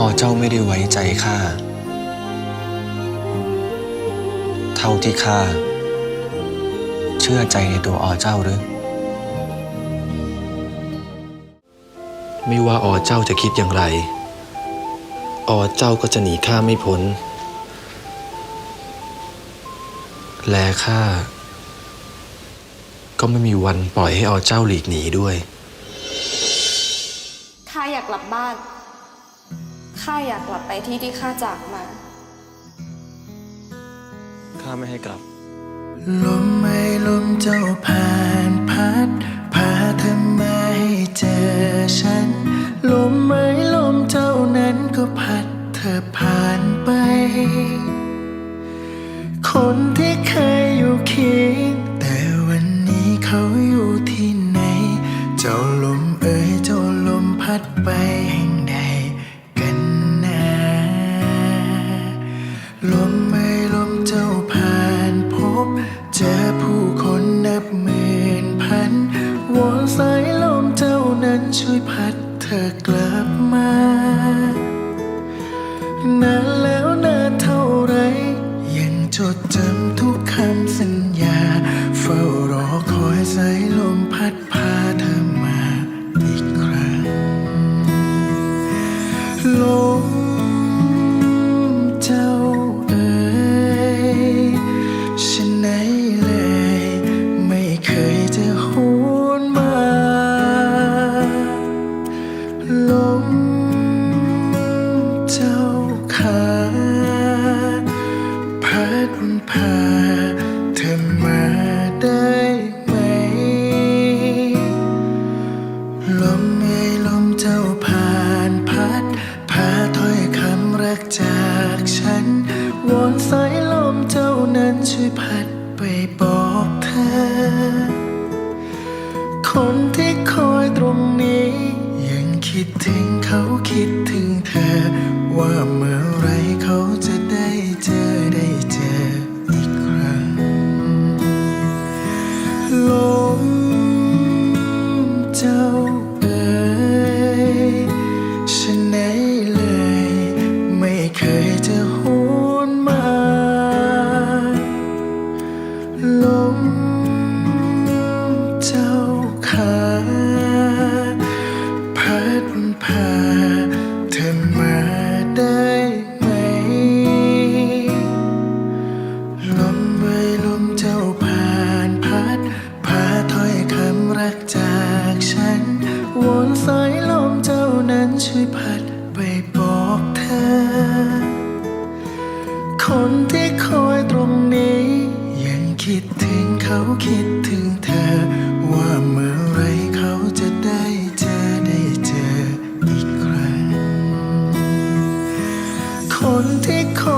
อ๋อเจ้าไม่ได้ไว้ใจข้า เท่าที่ข้าเชื่อใจในตัวอ๋อเจ้าหรือ ไม่ว่าอ๋อเจ้าจะคิดอย่างไรอ๋อเจ้าก็จะหนีข้าไม่พ้น และข้าก็ไม่มีวันปล่อยให้อ๋อเจ้าหลีกหนีด้วยข้าอยากกลับบ้าน ข้าอยากกลับไปที่ที่ข้าจากมา ข้าไม่ให้กลับ ลมไม่ลมเจ้าผ่านพัดพาเธอมาให้เจอฉัน ลมไม่ลมเจ้านั้นก็พัดเธอผ่านไป ช่วยพัดเธอกลับมานานแล้วนานเท่าไร ยังจดจำ คนที่คอยตรงนี้ ยังคิดถึงเขาคิดถึงเธอว่าเมื่อ รักจากฉัน วนสายลมเจ้านั้นช่วยพัดไปบอกเธอ คนที่คอยตรงนี้ ยังคิดถึงเขาคิดถึงเธอ ว่าเมื่อไรเขาจะได้เจอได้เจออีกครั้ง คนที่คอ